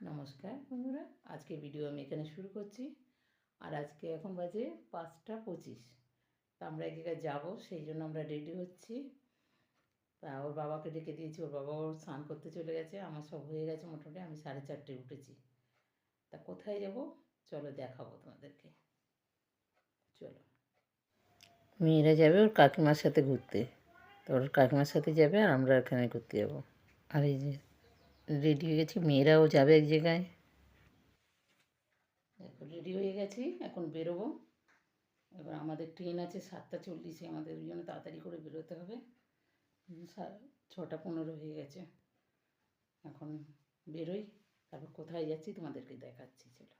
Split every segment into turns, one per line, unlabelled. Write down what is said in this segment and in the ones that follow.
নমস্কার বন্ধুরা আজকে ভিডিও আমি এখানে শুরু করছি। আর আজকে এখন বাজে পাঁচটা পঁচিশ। তা আমরা জায়গায় যাব, সেই জন্য আমরা রেডি হচ্ছি। তা ওর বাবাকে ডেকে দিয়েছি, ওর বাবা ওর স্নান করতে চলে গেছে, আমার সব হয়ে গেছে মোটামুটি, আমি সাড়ে চারটে উঠেছি। তা কোথায় যাব? চলো দেখাবো তোমাদেরকে। চলো। মেয়েরা যাবে ওর কাকিমার সাথে ঘুরতে। তো ওর কাকিমার সাথে যাবে আর আমরা এখানে ঘুরতে যাব। আর এই যে রেডি হয়ে গেছি মেয়েরাও যাবে এক জায়গায়। এখন রেডি হয়ে গেছি এখন বেরোবো। এবার আমাদের ট্রেন আছে সাতটা চল্লিশে আমাদের ওই জন্য তাড়াতাড়ি করে বেরোতে হবে। ছটা পনেরো হয়ে গেছে। এখন বেরোই তারপর কোথায় যাচ্ছি তোমাদেরকে দেখাচ্ছি চলো।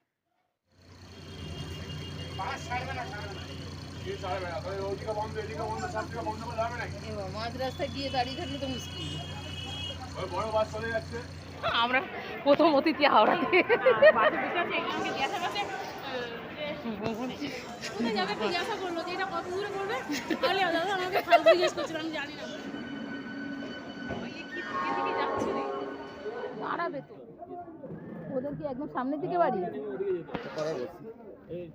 মাঝ রাস্তায় গিয়ে দাঁড়িয়ে থাকলে তো মুশকিল।
আমরা প্রথম অতিথি হাওড়া
কোথায় যাবে জিজ্ঞাসা করল যে এটা কত দূরে করবে তাহলে দাদা আমাকে খারাপ জিজ্ঞেস করছিল আমি জানি না
দাঁড়াবে তো ওদের কি একদম সামনের দিকে বাড়ি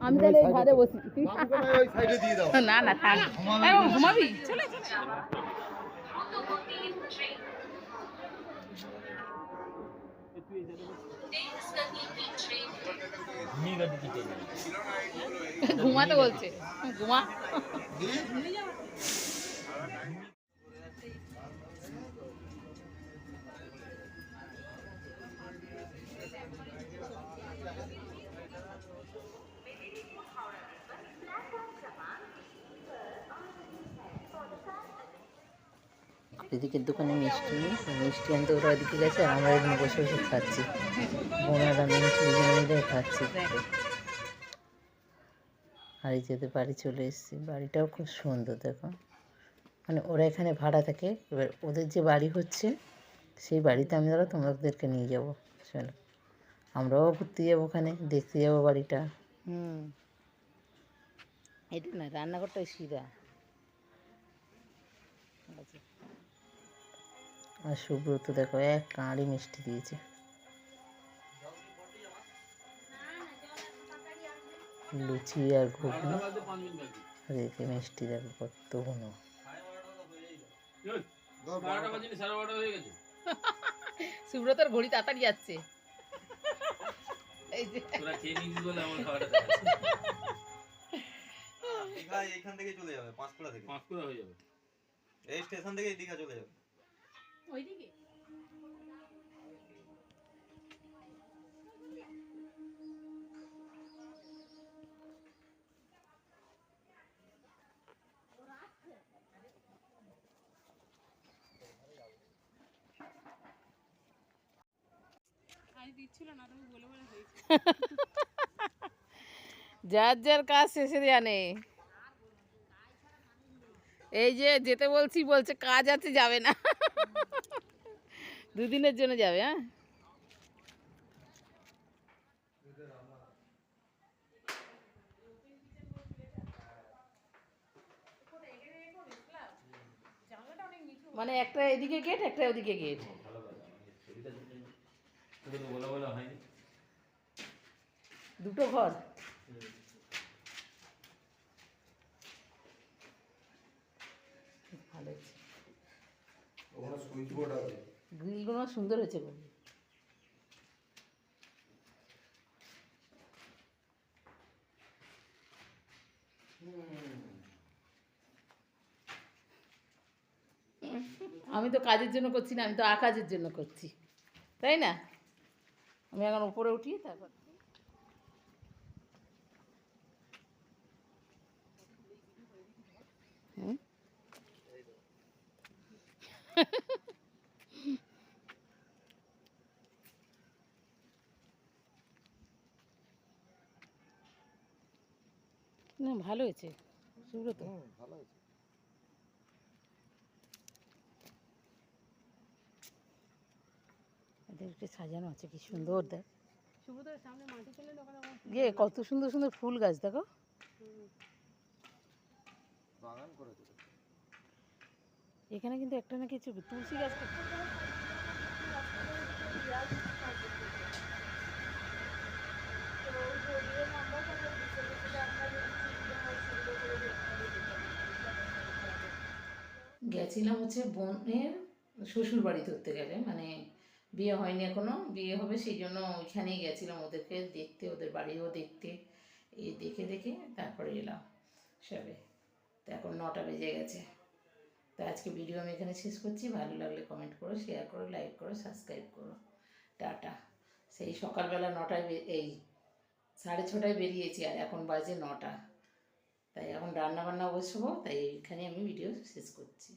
আমি তাহলে এই ঘরে বসি না। না থাক ঘুমাবি? চলে চলে। ঘুমাতে বলছে ঘুমা।
এদিকের দোকানে মিষ্টি মিষ্টি আনতে ওরা ওদিকে গেছে আর আমরা এখানে বসে বসে খাচ্ছি। বোনেরা মিষ্টি খাচ্ছি। আর এই যেতে বাড়ি চলে এসেছি। বাড়িটাও খুব সুন্দর, দেখো। মানে ওরা এখানে ভাড়া থাকে। এবার ওদের যে বাড়ি হচ্ছে, সেই বাড়িতে আমি ধরো তোমাদেরকে নিয়ে যাব। চলো। আমরাও ঘুরতে যাব ওখানে, দেখতে যাব বাড়িটা। হুম। এটা না, রান্নাঘরটা সিধা আচ্ছা আর সুব্রত দেখো এক কাঁড়ি মিষ্টি দিয়েছে। লুচি আর ঘুগনি। আর এদিকে মিষ্টি দেখো কত ঘন
সুব্রতর ঘড়ি তাড়াতাড়ি যাচ্ছে। এই যে।
দীঘা থেকে চলে যাবে পাঁশকুড়া থেকে। পাঁচকুড়া হয়ে এই স্টেশন থেকে দীঘা চলে যাবে।
ওইদিকে?
যার যার কাজ শেষে জানে এই যে যেতে বলছি বলছে কাজ আছে যাবে না। দুদিনের জন্য যাবে হ্যাঁ?
মানে একটা এদিকে গেট একটা ওদিকে গেট দুটো ঘর। ভালো হয়েছে। গ্রিলগুলো সুন্দর হয়েছে গো আমি তো কাজের জন্য করছি না আমি তো আকাজের জন্য করছি। তাই না? আমি এখন উপরে উঠি তারপর হুম? না ভালো হয়েছে। সুব্রত। এদেরকে সাজানো আছে কি সুন্দর দেখ। ইয়ে কত সুন্দর সুন্দর ফুল গাছ দেখো। এখানে কিন্তু একটা না কিছু তুলসী গাছ। গেছিলাম হচ্ছে বোনের শ্বশুর বাড়ি ধরতে গেলে মানে বিয়ে হয়নি এখনও, বিয়ে হবে সেই জন্য ওইখানেই গেছিলাম ওদেরকে দেখতে, ওদের বাড়িও দেখতে, এই দেখে দেখে তারপরে এলাম সবে। তো এখন নটা বেজে গেছে। তো আজকে ভিডিও আমি এখানে শেষ করছি। ভালো লাগলে কমেন্ট করো শেয়ার করো লাইক করো সাবস্ক্রাইব করো। টাটা। সেই সকালবেলা নটায় এই সাড়ে ছটায় বেরিয়েছি আর এখন বাজে নটা। তাই এখন রান্না বান্না বসবো তাই এইখানে আমি ভিডিও শেষ করছি।